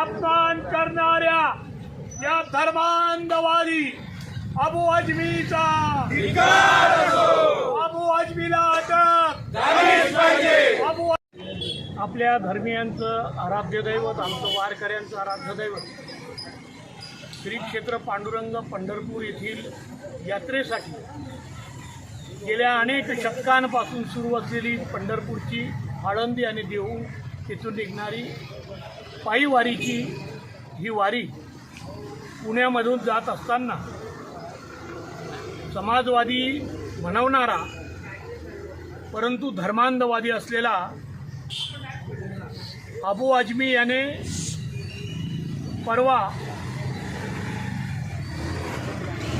अपमान करणाऱ्या या धर्मांधवादी अबू अजमीचा आपल्या धर्मियांचं आराध्य दैवत आमचं वारकऱ्यांचं आराध्य दैवत. श्री क्षेत्र पांडुरंग पंढरपूर येथील यात्रेसाठी गेल्या अनेक शतकांपासून सुरू असलेली पंढरपूरची आळंदी आणि देहू तिथून निघणारी पायी वारीची ही वारी पुण्यामधून जात असताना समाजवादी म्हणवणारा परंतु धर्मांधवादी असलेला अबू आजमी याने परवा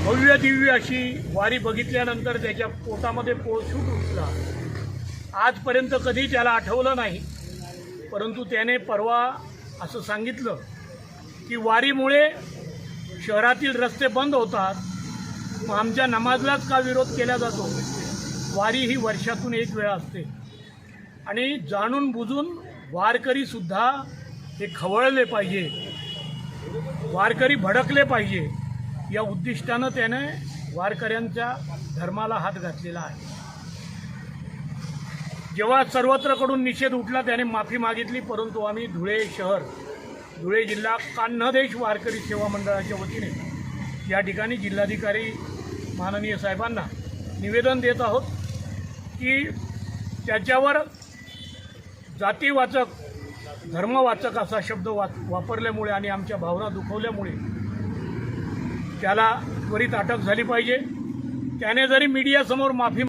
भव्य दिव्य अशी वारी बघितल्यानंतर त्याच्या पोटामध्ये पोळसूट उठला. आजपर्यंत कधी त्याला आठवलं नाही परंतु त्याने परवा असं सांगितलं की वारीमुळे शहरातील रस्ते बंद होतात मग आमच्या नमाजलाच का विरोध केला जातो? वारी ही वर्षातून एक वेळा असते. आणि जाणून बुजून वारकरीसुद्धा हे खवळले पाहिजे. वारकरी भडकले पाहिजे. या उद्दिष्टानं त्याने वारकऱ्यांच्या धर्माला हात घातलेला आहे. जेव्हा सर्वत्रकडून निषेध उठला त्याने माफी मागितली परंतु आम्ही धुळे शहर धुळे जिल्हा कान्हदेश वारकरी सेवा मंडळाच्या वतीने या ठिकाणी जिल्हाधिकारी माननीय साहेबांना निवेदन देत आहोत की त्याच्यावर जातीवाचक धर्मवाचक असा शब्द वा वापरल्यामुळे आणि आमच्या भावना दुखवल्यामुळे त्याला त्वरित अटक झाली पाहिजे. त्याने जरी मीडियासमोर माफी